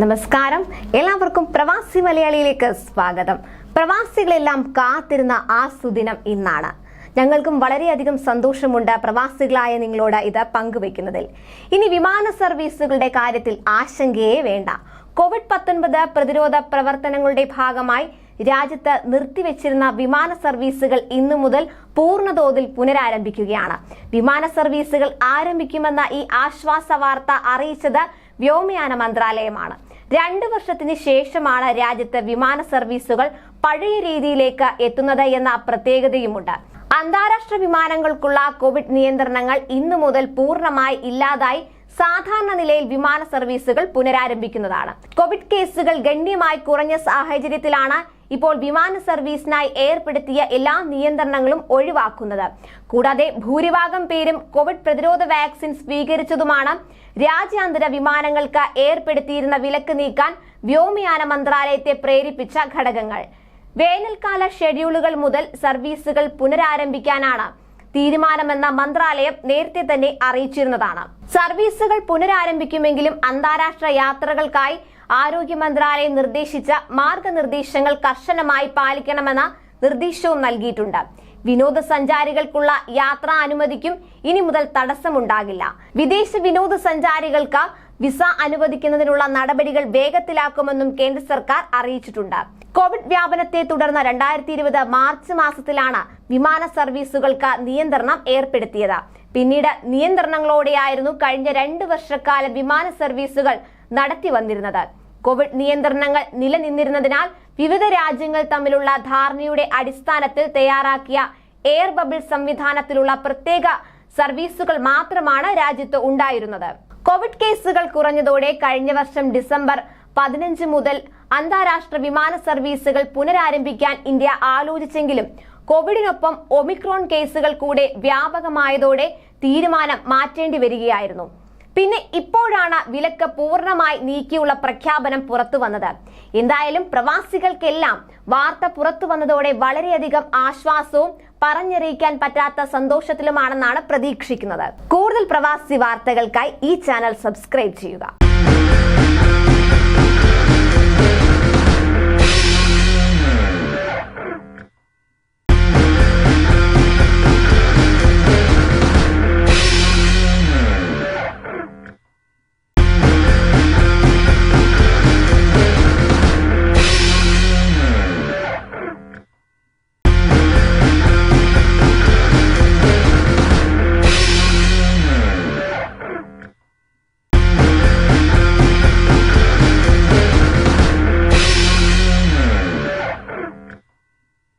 നമസ്കാരം. എല്ലാവർക്കും പ്രവാസി മലയാളിയിലേക്ക് സ്വാഗതം. പ്രവാസികളെല്ലാം കാത്തിരുന്ന ആ സുദിനം ഇന്നാണ്. ഞങ്ങൾക്കും വളരെയധികം സന്തോഷമുണ്ട് പ്രവാസികളായ നിങ്ങളോട് ഇത് പങ്കുവെക്കുന്നതിൽ ഇനി വിമാന സർവീസുകളുടെ കാര്യത്തിൽ ആശങ്കയേ വേണ്ട. കോവിഡ് പത്തൊൻപത് പ്രതിരോധ പ്രവർത്തനങ്ങളുടെ ഭാഗമായി രാജ്യത്ത് നിർത്തിവെച്ചിരുന്ന വിമാന സർവീസുകൾ ഇന്നു മുതൽ പൂർണതോതിൽ പുനരാരംഭിക്കുകയാണ്. വിമാന സർവീസുകൾ ആരംഭിക്കുമെന്ന ഈ ആശ്വാസ വാർത്ത അറിയിച്ചത് വ്യോമയാന മന്ത്രാലയമാണ്. രണ്ട് വർഷത്തിന് ശേഷമാണ് രാജ്യത്ത് വിമാന സർവീസുകൾ പഴയ രീതിയിലേക്ക് എത്തുന്നത് എന്ന പ്രത്യേകതയുമുണ്ട്. അന്താരാഷ്ട്ര വിമാനങ്ങൾക്കുള്ള കോവിഡ് നിയന്ത്രണങ്ങൾ ഇന്നു മുതൽ പൂർണമായി ഇല്ലാതായി സാധാരണ നിലയിൽ വിമാന സർവീസുകൾ പുനരാരംഭിക്കുന്നതാണ്. കോവിഡ് കേസുകൾ ഗണ്യമായി കുറഞ്ഞ സാഹചര്യത്തിലാണ് ഇപ്പോൾ വിമാന സർവീസിനായി ഏർപ്പെടുത്തിയ എല്ലാ നിയന്ത്രണങ്ങളും ഒഴിവാക്കുന്നത്. കൂടാതെ ഭൂരിഭാഗം പേരും കോവിഡ് പ്രതിരോധ വാക്സിൻ സ്വീകരിച്ചതുമാണ് രാജ്യാന്തര വിമാനങ്ങൾക്ക് ഏർപ്പെടുത്തിയിരുന്ന വിലക്ക് നീക്കാൻ വ്യോമയാന മന്ത്രാലയത്തെ പ്രേരിപ്പിച്ച ഘടകങ്ങൾ. വേനൽക്കാല ഷെഡ്യൂളുകൾ മുതൽ സർവീസുകൾ പുനരാരംഭിക്കാനാണ് തീരുമാനമെന്ന മന്ത്രാലയം നേരത്തെ തന്നെ അറിയിച്ചിരുന്നതാണ്. സർവീസുകൾ പുനരാരംഭിക്കുമെങ്കിലും അന്താരാഷ്ട്ര യാത്രകൾക്കായി ആരോഗ്യ മന്ത്രാലയം നിർദ്ദേശിച്ച മാർഗനിർദ്ദേശങ്ങൾ കർശനമായി പാലിക്കണമെന്ന നിർദ്ദേശവും നൽകിയിട്ടുണ്ട്. വിനോദസഞ്ചാരികൾക്കുള്ള യാത്രാ അനുമതിക്കും ഇനി മുതൽ തടസ്സമുണ്ടാകില്ല. വിദേശ വിനോദസഞ്ചാരികൾക്ക് വിസ അനുവദിക്കുന്നതിനുള്ള നടപടികൾ വേഗത്തിലാക്കുമെന്നും കേന്ദ്ര സർക്കാർ അറിയിച്ചിട്ടുണ്ട്. കോവിഡ് വ്യാപനത്തെ തുടർന്ന് രണ്ടായിരത്തി ഇരുപത് മാർച്ച് മാസത്തിലാണ് വിമാന സർവീസുകൾക്ക് നിയന്ത്രണം ഏർപ്പെടുത്തിയത്. പിന്നീട് നിയന്ത്രണങ്ങളോടെയായിരുന്നു കഴിഞ്ഞ രണ്ട് വർഷക്കാല വിമാന സർവീസുകൾ നടത്തി വന്നിരുന്നത്. കോവിഡ് നിയന്ത്രണങ്ങൾ നിലനിന്നിരുന്നതിനാൽ വിവിധ രാജ്യങ്ങൾ തമ്മിലുള്ള ധാരണയുടെ അടിസ്ഥാനത്തിൽ തയ്യാറാക്കിയ എയർ ബബിൾ സംവിധാനത്തിലുള്ള പ്രത്യേക സർവീസുകൾ മാത്രമാണ് രാജ്യത്ത് ഉണ്ടായിരുന്നത്. കോവിഡ് കേസുകൾ കുറഞ്ഞതോടെ കഴിഞ്ഞ വർഷം ഡിസംബർ പതിനഞ്ച് മുതൽ അന്താരാഷ്ട്ര വിമാന സർവീസുകൾ പുനരാരംഭിക്കാൻ ഇന്ത്യ ആലോചിച്ചെങ്കിലും കോവിഡിനൊപ്പം ഒമിക്രോൺ കേസുകൾ കൂടെ വ്യാപകമായതോടെ തീരുമാനം മാറ്റേണ്ടി വരികയായിരുന്നു. പിന്നെ ഇപ്പോഴാണ് വിലക്ക് പൂർണമായി നീക്കിയുള്ള പ്രഖ്യാപനം പുറത്തു വന്നത്. എന്തായാലും പ്രവാസികൾക്കെല്ലാം വാർത്ത പുറത്തു വന്നതോടെ വളരെയധികം ആശ്വാസവും പറഞ്ഞറിയിക്കാൻ പറ്റാത്ത സന്തോഷത്തിലുമാണെന്നാണ് പ്രതീക്ഷിക്കുന്നത്. കൂടുതൽ പ്രവാസി വാർത്തകൾക്കായി ഈ ചാനൽ സബ്സ്ക്രൈബ് ചെയ്യുക.